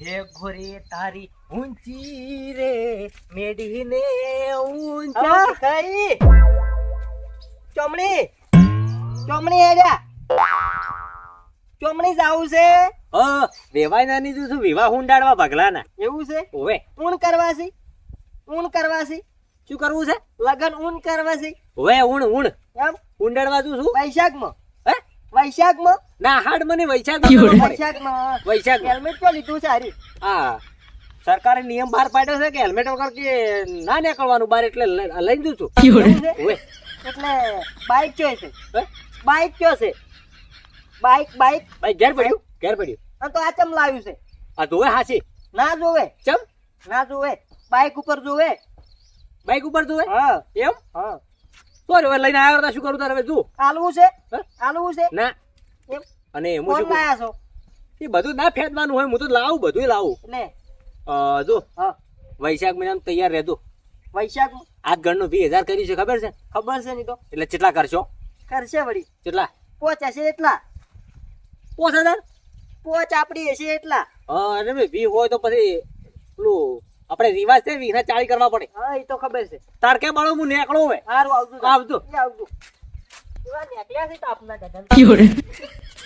હે ઘોરી તારી ઊંચી રે મેડીને ઊંચા કઈ? ચોમણી ચોમણી હેડ્યા ચોમણી જાવું છે? હ વેવાય નાની તું શું વિવાહ હુંડાડવા ભગલાના. એવું છે? ઓવે. ઊણ કરવા છે કરવાસી? કરવા છે શું કરવું છે? લગન ઊન કરવા છે ઓવે ઉણ ઊણ એમ? હુંડાડવા તું વૈશાખમાં. હે વૈશાખમાં? ના હાડ મને વૈશાખ વૈશાખમાં વૈશાખ. હેલ્મેટ તો લીધું છે હારી. હા. સરકારે નિયમ બહાર પાડ્યો છે કે હેલ્મેટ વગર કે ના નીકળવાનું બહાર એટલે લઈ દઉં છું. એટલે બાઈક કયો છે? બાઈક કયો છે? બાઈક બાઈક ભાઈ ઘેર પડ્યું ઘેર પડ્યું. તો આ ચમ લાવ્યું છે? આ જોવે હાસી ના જોવે ચમ? ના જોવે બાઈક ઉપર જોવે બાઈક ઉપર જોવે હા. એમ? હા. સોરી હવે લઈને આવ્યો હતા શું કરું તારે હવે? તું. આલવું છે? આલવું છે? ના. એમ? અને હું શું? લાયા છો? એ બધું ના ફેંદવાનું હોય હું તો લાવું બધું લાવું. એટલે જો. હા. વૈશાખ મહિનામાં તૈયાર રહેજો. વૈશાખ આજ ઘરનું વીસ હજાર કર્યું છે ખબર છે? ખબર છે નહીં તો. એટલે કેટલા કરશો? કરશે વળી. કેટલા? પોચ હશે એટલા. પોચ હજાર? પોચ આપડી હશે એટલા. હા અને વી હોય તો પછી પેલું આપણે રિવાજ છે વિના ચાળી કરવા પડે. હા એ તો ખબર છે. તાર કે બાળો હું નેકળો હવે. સારું આવજો આવજો. આવતું એવા નીકળ્યા છે તો આપના ગગન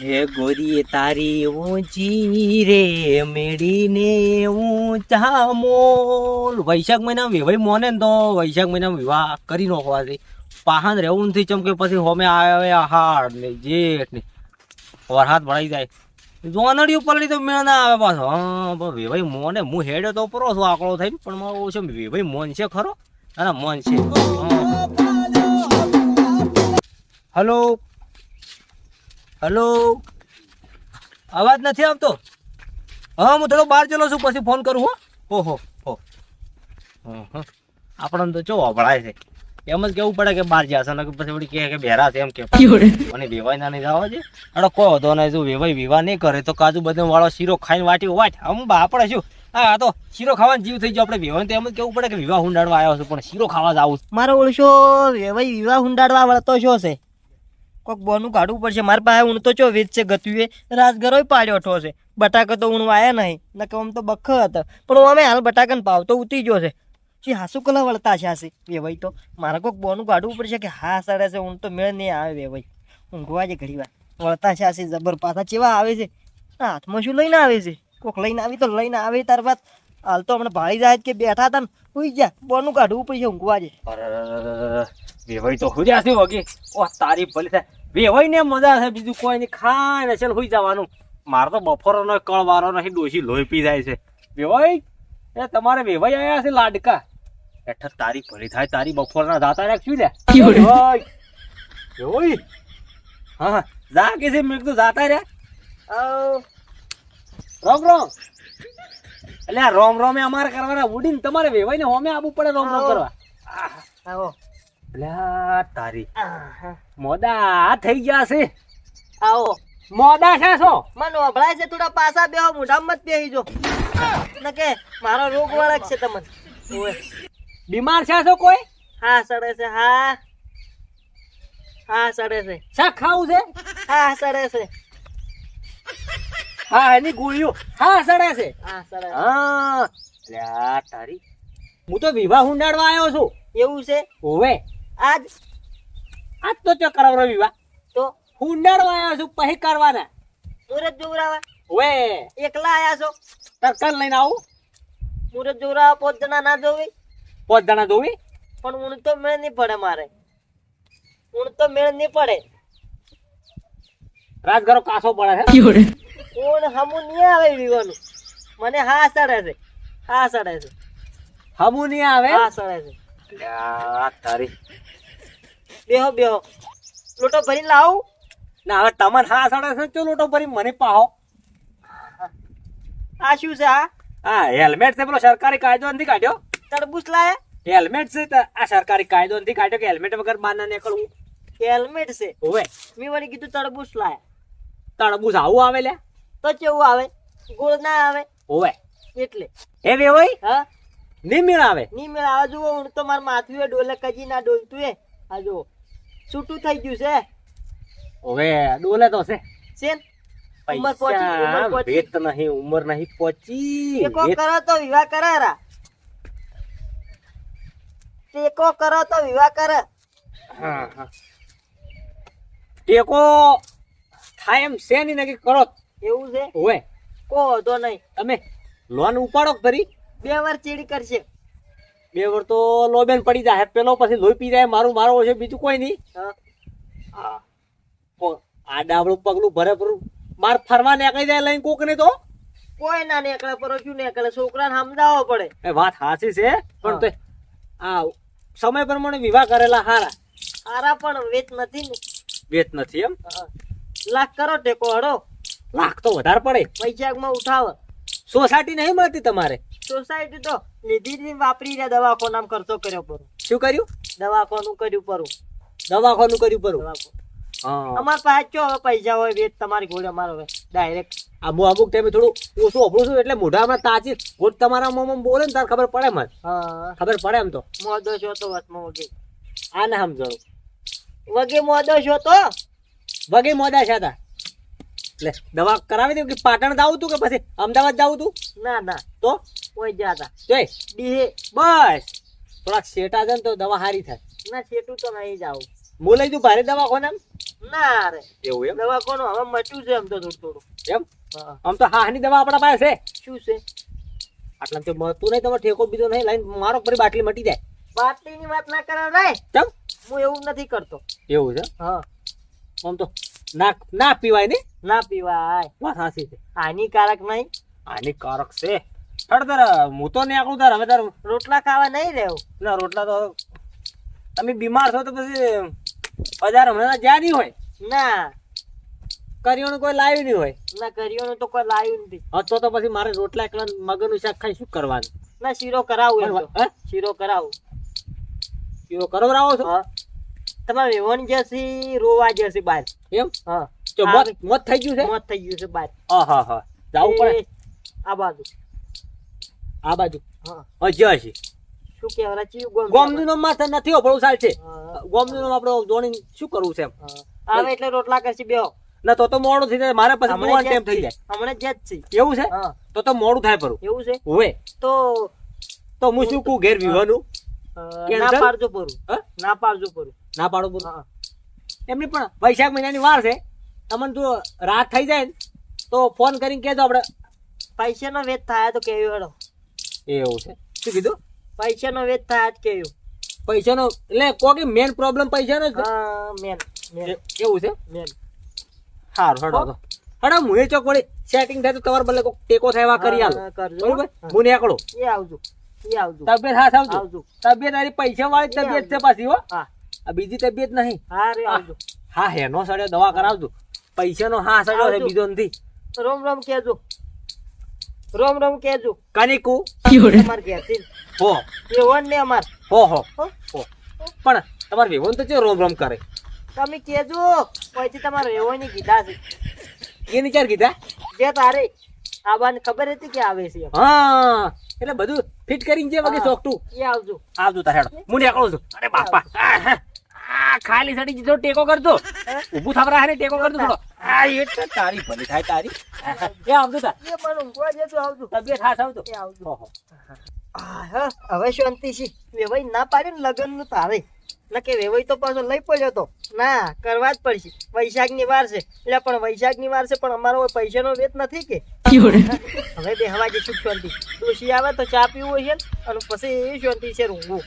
હે ગોરી તારી ઊંચી રે મેડીને ઊંચા મોલ વૈશાખ મહિના વિવાહ મોને ને તો વૈશાખ મહિનામાં વિવાહ કરી નાખવાથી પાહન રહેવું નથી ચમકે પછી હોમે આવે આહાર ને જેઠ ને. વરસાદ ભરાઈ જાય. જોનડિયું પલડી તો મેળ ના આવે પાછો. હા વિભાઈ મોને, હું હેડ્યો તો પરો છું આકડો થઈને. પણ મારો છે વિભાઈ મોન છે ખરો? અને મોન છે. હલો? હલો? અવાજ નથી આવતો? હા, હું થોડો બહાર ચલો છું, પછી ફોન કરું, હો. હો. હં. આપણને તો ચો વભળાય છે. એમ જ કેવું પડે કે બહાર જશે ને પછી વળી કહે કે બેરા છે એમ કે. મને વેવાય ના નહીં જાવ છે અને કોઈ હતો નહીં જો વેવાય વિવાહ નહીં કરે તો કાજુ બદામ વાળો શીરો ખાઈને વાટી વાટ આમ બા આપણે શું? હા તો શીરો ખાવાનો જીવ થઈ જાય આપણે વેવાય તો એમ જ કેવું પડે કે વિવાહ હુંડાડવા આવ્યો છું પણ શીરો ખાવા જ આવું. મારો ઓળશો ભાઈ વિવાહ હુંડાડવા વળતો છો છે? કોક બોનું કાઢવું પડશે. મારા પાસે ઊણ તો ચો વેચ છે ગતુએ રાજગરો પાડ્યો ઠો છે. બટાકા તો ઊણ વાયા નહીં. નકે આમ તો બખ હતા પણ અમે હાલ બટાકાને પાવ તો ઉતરી ગયો છે. શી હાસુ કલા વળતા છે. હાસી વેવાઈ તો મારે કોક બોનું કાઢવું પડશે કે હા સડે છે ઊંઘ તો મેળ નહીં આવે વેવાઈ ઊંઘવા છે ઘડી વાર. વળતા છે હાસી જબર પાછા ચેવા આવે છે? હાથમાં શું લઈને આવે છે? કોક લઈને આવી તો લઈને આવે તાર બાદ. હાલ તો હમણાં ભાળી જાય કે બેઠા હતા ને, હુઈ ગયા. બોનું કાઢવું પડશે ઊંઘવા અરરરરરર. વેવાઈ તો હુજ્યા છે વગે ઓ, તારી ભલે થાય. વેવાઈ ને મજા છે બીજું કોઈ નહીં. ખાય ને ચાલ સુઈ જવાનું. મારે તો બપોરો નો કળવારો નહીં ડોસી લોહી પી જાય છે. વેવાઈ એ તમારે વેવાઈ આવ્યા છે લાડકા. એઠ તારી ભલી થાય તારી બપોરના દાતા રાખશું લે વેવાઈ. હા જા કે છે મેં કીધું જાતા રે રોમ રોમ. એટલે આ રોમ રોમે અમારે કરવાના ઉડીને તમારે વેવાઈ ને હોમે આવવું પડે રોમ રોમ કરવા. આવો. અલ્યા તારી આહા. મોદા થઈ ગયા છે. આવો. મોદા છે શું મને વભળાય છે થોડા પાસા બેહો મોઢામાં મત બેહી જો. નકે મારો રોગ વળગ છે તમને. ઓય. બીમાર છે છો કોઈ? હા સડે છે હા. હા સડે છે. શા ખાવું છે? હા સડે છે. હા એની ગોળીઓ. હા સડે છે. હા સડે હા. લ્યા તારી. હું તો વિવાહ હુંડાડવા આવ્યો છું. એવું છે? ઓવે આજ? આજ તો ચો કરાવરો વિવાહ. તો? હુંડાડવા આવ્યો છું પછી કરવાના. સુરત જોવરાવા ઓવે એકલા આયા છો? તરકન લઈને આવું? મુરત જોરા પોત જણા ના જોવી. પોત જણા જોવી? પણ ઊણ તો મેળ નહીં પડે મારે. ઊણ તો મેળ નહીં પડે. રાજગરો કાસો પડે છે. ઊણ હમું નહીં આવે વિવાનું મને હા સડે છે. હા સડે છે. હમું નહીં આવે? હા સડે છે. તારી. બેહો બેહો. લોટો ભરીને લાવું? ના હવે તમને હા સડે છે ચો લોટો ભરી મને પાહો. આ શું છે આ? આ હેલ્મેટ છે પેલો સરકારી કાયદો નથી કાઢ્યો. તરબૂચ લાયે? હેલ્મેટ છે તો આ સરકારી કાયદો નથી કાઢ્યો કે હેલ્મેટ વગર બહાર ના નીકળવું? હેલ્મેટ છે. ઓવે મેં વળી કીધું તરબૂચ લાયે. તડબૂચ આવું આવે લે? તો કેવું આવે? ગોળ ના આવે? ઓવે એટલે. એ હોય? હા. મેળ આવે. ની મેળ આવે જુઓ હું તો માર માથું એ ડોલે કજી ના ડોલતું એ. આ જુઓ. છૂટું થઈ ગયું છે. ઓવે ડોલે તો છે. છે ને? ઉંમર પહોંચી, ઉંમર પહોંચી. નહીં ઉંમર નહીં પહોંચી. ટેકો કરો તો વિવાહ કરારા ટેકો કરો તો વિવાહ કર. હા, હા. ટેકો થાય એમ છે નહીં નક્કી કરો એવું છે? હોય કો તો નહીં. તમે લોન ઉપાડો ભરી બે વાર ચીડી કરશે. બે વાર તો લોબેન પડી જાય. પેલો પછી લોહી પી જાય. મારું મારો છે બીજું કોઈ નહીં. હા. આ ડાબડું પગલું ભરે ભરું માર ફરવા નીકળી જાય લઈને કોક ને તો? કોઈ ના નીકળે પર શું નીકળે છોકરાને સમજાવવો પડે. એ વાત સાચી છે પણ તો આ સમય પ્રમાણે વિવાહ કરેલા હારા. હારા પણ વેત નથી ને. વેત નથી એમ. લાખ કરો ટેકો હડો. લાખ તો વધારે પડે. વૈશાખમાં ઉઠાવ. સોસાયટી નહીં મળતી તમારે? સોસાયટી તો લીધી વાપરી રહ્યા દવાખાનામાં ખર્ચો કર્યો પર. શું કર્યું? દવાખાનું કર્યું પરું. દવાખાનું કર્યું પરું. દવાખાનું. હા અમાર પાસે ચો હવે પૈસા હોય વેચ તમારી ઘોડે અમારો હવે. ડાયરેક્ટ અમુક અમુક ટાઈમે થોડું ઓછું અભરું છું એટલે મોઢામાં તાજી ગોટ તમારા મોમાં બોલે ને તાર ખબર પડે મને. ખબર પડે એમ તો. મોદો છો તો વચમાં વગે. આ ના સમજાણું વગે મોદો છો તો? વગે મોદા છે તા. એટલે દવા કરાવી દઉં કે પાટણ જાવું તું કે પછી અમદાવાદ જાવું તું? ના ના. તો? કોઈ જાતા જય ડીહે બસ. થોડાક શેટા ને તો દવા સારી થાય. ના છેટું તો નહીં જાવું હું લઈ દઉં ભારે દવાખાને ના રે. એવું એમ? દવાખાનું હવે મટ્યું છે એમ તો થોડું થોડું. એમ? આમ તો હાની દવા આપણા પાસે છે? શું છે? આટલા તો મળતું નહીં તમારે ઠેકો બીજો નહીં લઈને મારો ફરી બાટલી મટી જાય? બાટલીની વાત ના કરે રે ચમ હું એવું નથી કરતો. એવું છે? હા. આમ તો ના ના પીવાય ને? ના પીવાય. વાત સાચી છે. હાનિકારક નહીં. હાનિકારક છે. તાર હું તો નહીં આકડું તાર હવે તાર રોટલા ખાવા નહીં રહેવું ના રોટલા તો તમે બીમાર છો તો પછી બજાર હમણાં જ્યાં નહીં હોય. ના. કરિયાણું કોઈ લાવ્યું નહીં હોય. ના કરિયાણું તો કોઈ લાવ્યું નથી. હતો તો પછી મારે રોટલા એકલા મગરનું શાક ખાઈ શું કરવાનું? ના શીરો કરાવું શીરો કરાવું. શીરો કરાવો છો? તમારે વેવણ જશે રોવા જશે બાર એમ? હા. તો. મોત મોત થઈ ગયું છે? મોત થઈ ગયું છે બાર હા હા. હા જાવું પડે. આ બાજુ. આ બાજુ. હા. હજી હજી શું કહેવાય ચીયું ગોમ ગોમનું નામ માથે નથી હોભળું સાલ છે. ગોમનું નામ આપણે જોણી શું કરવું છે. આવે એટલે રોટલા કરશે બેહો. ના તો તો મોડું થઈ જાય. મારે પછી હમણાં ટાઈમ થઈ જાય. હમણાં જ છે. એવું છે? તો તો મોડું થાય પરું એવું છે? હોય તો તો હું શું કહું ઘેર વિવાનું ના પાડજો પરું? ના પાડજો પરું ના પાડો પરું એમની પણ વૈશાખ મહિનાની વાર છે. તમને જો રાત થઈ જાય ને તો ફોન કરીને કહેજો આપણે. પૈસાનો વેચ થાય તો કેવી વાળો એવું છે. શું કીધું? પૈસાનો વેચ થાય જ કેવું પૈસાનો એટલે કોકે મેન પ્રોબ્લેમ પૈસાનો. હા મેન મેન એવું છે? મેન સારું હડો તો હડો. મુએ ચોકડી સેટિંગ થાય તો તમાર બદલે કોક ટેકો થાય એવા કરી આલો. બરોબર? હા. નીકળો. એ આવજો. એ આવજો. તબિયત હા આવજો. આવજો. તબિયત તારી પૈસા વાળી તબિયત છે પાછી હો. હા. આ બીજી તબિયત નહીં. હા રે આવજો. હા હેનો સડ્યો દવા કરાવજો. પૈસાનો હા સડ્યો છે બીજો નથી રોમ રોમ કેજો રોમ રોમ કેજો કનિકુ? તમાર ઘેરથી હો. એવણ ને અમાર. હો હો. હો? હો. પણ તમાર વિવન તો છે રોમ રોમ કરે? તમે કેજો પછી તમાર એવણની ગીધા છે. એની ચાર કીધા? જે તારે આબાને ખબર હતી કે આવે છે. હા. એટલે બધું ફિટ કરીને જે વગે સોકટું એ આવજો. આવજો તારે હેડો. હું નીકળું છું. અરે બાપા. આ, ખાલી સડી દીધો ટેકો કરજો હે? ઊભું થવરા હે ટેકો કરજો થોડો. આ એટલે તારી ભલે થાય તારી. એ આવજો તા. એ પણ ઊંઘવા જજો આવજો. તબિયત હાથ આવજો. એ આવજો. હવે શાંતિ છે. વેવાઈ ના પાડે ને લગ્નનું તારે ના વેવાઈ તો પાછો લઈ પડ્યો તો. ના કરવા જ પડશે. વૈશાખની વાર છે. એટલે પણ વૈશાખની વાર છે પણ અમારો પૈસા નો વેત નથી કે. હવે બે હવા જઈશું શાંતિ. ડોશી આવે તો ચા પીવું હોય છે ને, અને પછી એ શાંતિ છે રૂંગું